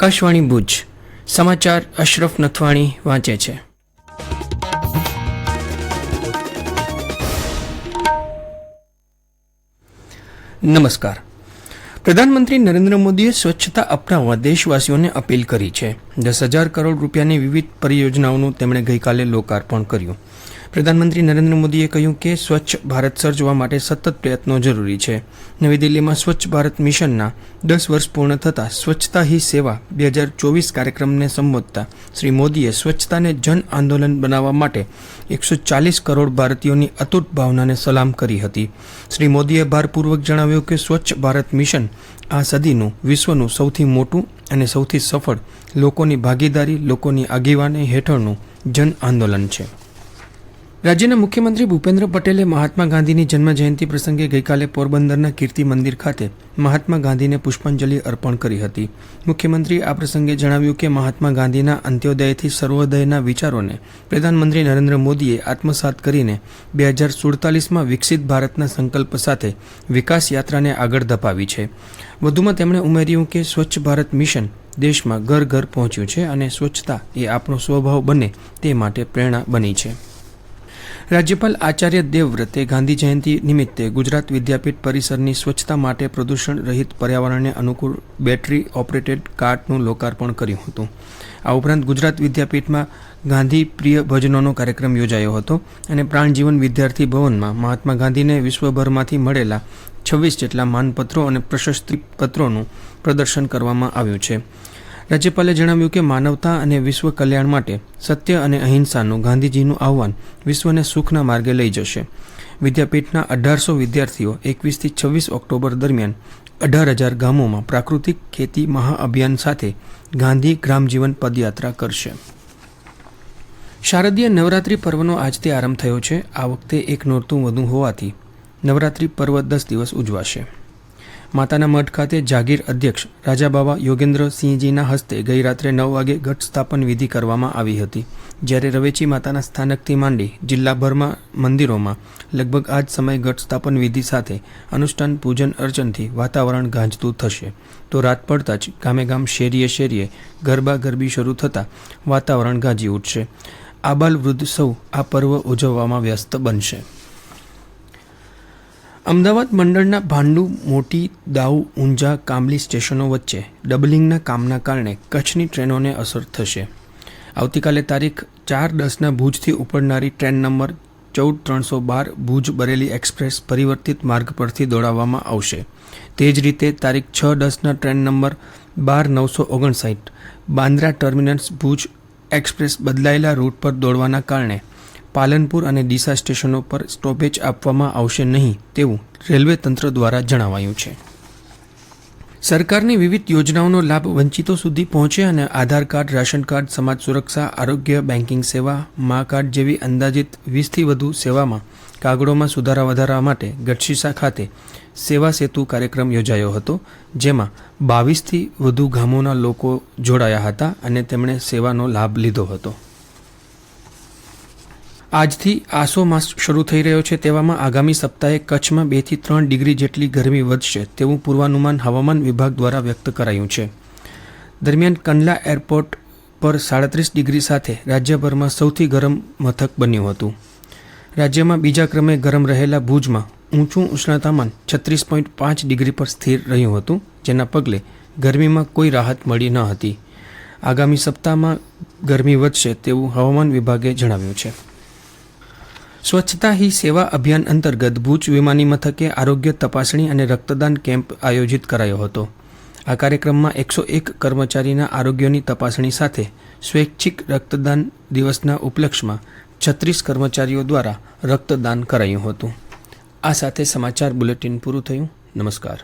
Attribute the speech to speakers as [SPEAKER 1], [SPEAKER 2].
[SPEAKER 1] આકાશવાણી ભુજ. સમાચાર અશરફ નથવાણી વાંચે છે. નમસ્કાર. પ્રધાનમંત્રી નરેન્દ્ર મોદીએ સ્વચ્છતા અપનાવવા દેશવાસીઓને અપીલ કરી છે. દસ હજાર કરોડ રૂપિયાની વિવિધ પરિયોજનાઓનું તેમણે ગઈકાલે લોકાર્પણ કર્યું. પ્રધાનમંત્રી નરેન્દ્ર મોદીએ કહ્યું કે સ્વચ્છ ભારત સર્જવા માટે સતત પ્રયત્નો જરૂરી છે. નવી દિલ્હીમાં સ્વચ્છ ભારત મિશનના દસ વર્ષ પૂર્ણ થતાં સ્વચ્છતા હી સેવા બે હજાર ચોવીસ કાર્યક્રમને સંબોધતા શ્રી મોદીએ સ્વચ્છતાને જન આંદોલન બનાવવા માટે એકસો ચાલીસ કરોડ ભારતીયોની અતૂટ ભાવનાને સલામ કરી હતી. શ્રી મોદીએ ભારપૂર્વક જણાવ્યું કે સ્વચ્છ ભારત મિશન આ સદીનું વિશ્વનું સૌથી મોટું અને સૌથી સફળ લોકોની ભાગીદારી, લોકોની આગેવાની હેઠળનું જન આંદોલન છે. રાજ્યના મુખ્યમંત્રી ભૂપેન્દ્ર પટેલે મહાત્મા ગાંધીની જન્મજયંતિ પ્રસંગે ગઈકાલે પોરબંદરના કીર્તિ મંદિર ખાતે મહાત્મા ગાંધીને પુષ્પાંજલિ અર્પણ કરી હતી. મુખ્યમંત્રી આ પ્રસંગે જણાવ્યું કે મહાત્મા ગાંધીના અંત્યોદયથી સર્વોદયના વિચારોને પ્રધાનમંત્રી નરેન્દ્ર મોદીએ આત્મસાત કરીને બે હજાર સુડતાલીસમાં વિકસિત ભારતના સંકલ્પ સાથે વિકાસ યાત્રાને આગળ ધપાવી છે. વધુમાં તેમણે ઉમેર્યું કે સ્વચ્છ ભારત મિશન દેશમાં ઘર ઘર પહોંચ્યું છે અને સ્વચ્છતા એ આપણો સ્વભાવ બને તે માટે પ્રેરણા બની છે. રાજ્યપાલ આચાર્ય દેવવ્રતે ગાંધી જયંતિ નિમિત્તે ગુજરાત વિદ્યાપીઠ પરિસરની સ્વચ્છતા માટે પ્રદૂષણ રહિત પર્યાવરણને અનુકૂળ બેટરી ઓપરેટેડ કાર્ટનું લોકાર્પણ કર્યું હતું. આ ઉપરાંત ગુજરાત વિદ્યાપીઠમાં ગાંધી પ્રિય ભજનોનો કાર્યક્રમ યોજાયો હતો અને પ્રાણજીવન વિદ્યાર્થી ભવનમાં મહાત્મા ગાંધીને વિશ્વભરમાંથી મળેલા છવ્વીસ જેટલા માનપત્રો અને પ્રશસ્તિપત્રોનું પ્રદર્શન કરવામાં આવ્યું છે. રાજ્યપાલે જણાવ્યું કે માનવતા અને વિશ્વ કલ્યાણ માટે સત્ય અને અહિંસાનું ગાંધીજીનું આહ્વાન વિશ્વને સુખના માર્ગે લઈ જશે. વિદ્યાપીઠના અઢારસો વિદ્યાર્થીઓ એકવીસથી છવ્વીસ ઓક્ટોબર દરમિયાન અઢાર હજાર ગામોમાં પ્રાકૃતિક ખેતી મહાઅભિયાન સાથે ગાંધી ગ્રામજીવન પદયાત્રા કરશે. શારદીય નવરાત્રિ પર્વનો આજથી આરંભ થયો છે. આ વખતે એક નોરતું વધુ હોવાથી નવરાત્રિ પર્વ દસ દિવસ ઉજવાશે. માતાના મઠ ખાતે જાગીર અધ્યક્ષ રાજાબાવા યોગેન્દ્રસિંહજીના હસ્તે ગઈ રાત્રે નવ વાગે ઘટ સ્થાપન વિધિ કરવામાં આવી હતી. જ્યારે રવેચી માતાના સ્થાનકથી માંડી જિલ્લાભરમાં મંદિરોમાં લગભગ આ જ સમયે ઘટ સ્થાપન વિધિ સાથે અનુષ્ઠાન, પૂજન, અર્ચનથી વાતાવરણ ગાંજતું થશે. તો રાત પડતા જ ગામે ગામ શેરીએ શેરીએ ગરબા ગરબી શરૂ થતાં વાતાવરણ ગાજી ઉઠશે. આબાલ વૃદ્ધ સૌ આ પર્વ ઉજવવામાં વ્યસ્ત બનશે. અમદાવાદ મંડળના ભાંડુ, મોટી, દાઉ, ઊંઝા, કામલી સ્ટેશનો વચ્ચે ડબલિંગના કામના કારણે કચ્છની ટ્રેનોને અસર થશે. આવતીકાલે તારીખ ચાર દસના ભુજથી ઉપડનારી ટ્રેન નંબર ચૌદ ત્રણસો બાર ભુજ બરેલી એક્સપ્રેસ પરિવર્તિત માર્ગ પરથી દોડાવવામાં આવશે. તે જ રીતે તારીખ છ દસના ટ્રેન નંબર બાર નવસો ઓગણસાઠ બાંદ્રા ટર્મિનસ ભુજ એક્સપ્રેસ બદલાયેલા રૂટ પર દોડવાના કારણે પાલનપુર અને ડીસા સ્ટેશનો પર સ્ટોપેજ આપવામાં આવશે નહીં તેવું રેલવે તંત્ર દ્વારા જણાવાયું છે. સરકારની વિવિધ યોજનાઓનો લાભ વંચિતો સુધી પહોંચે અને આધાર કાર્ડ, રાશન કાર્ડ, સમાજ સુરક્ષા, આરોગ્ય બેન્કિંગ સેવા, મા કાર્ડ જેવી અંદાજિત વીસથી વધુ સેવામાં કાગળોમાં સુધારા વધારવા માટે ગઢશીસા ખાતે સેવા સેતુ કાર્યક્રમ યોજાયો હતો, જેમાં બાવીસથી વધુ ગામોના લોકો જોડાયા હતા અને તેમણે સેવાનો લાભ લીધો હતો. આજથી આસો માસ શરૂ થઈ રહ્યો છે તેવામાં આગામી સપ્તાહે કચ્છમાં બેથી ત્રણ ડિગ્રી જેટલી ગરમી વધશે તેવું પૂર્વાનુમાન હવામાન વિભાગ દ્વારા વ્યક્ત કરાયું છે. દરમિયાન કંડલા એરપોર્ટ પર સાડત્રીસ ડિગ્રી સાથે રાજ્યભરમાં સૌથી ગરમ મથક બન્યું હતું. રાજ્યમાં બીજા ક્રમે ગરમ રહેલા ભુજમાં ઊંચું ઉષ્ણતામાન છત્રીસ પોઈન્ટ પાંચ ડિગ્રી પર સ્થિર રહ્યું હતું, જેના પગલે ગરમીમાં કોઈ રાહત મળી ન હતી. આગામી સપ્તાહમાં ગરમી વધશે તેવું હવામાન વિભાગે જણાવ્યું છે. સ્વચ્છતા હી સેવા અભિયાન અંતર્ગત ભુજ વિમાની મથકે આરોગ્ય તપાસણી અને રક્તદાન કેમ્પ આયોજિત કરાયો હતો. આ કાર્યક્રમમાં એકસો એક કર્મચારીના આરોગ્યની તપાસણી સાથે સ્વૈચ્છિક રક્તદાન દિવસના ઉપલક્ષમાં છત્રીસ કર્મચારીઓ દ્વારા રક્તદાન કરાયું હતું. આ સાથે સમાચાર બુલેટિન પૂરું થયું. નમસ્કાર.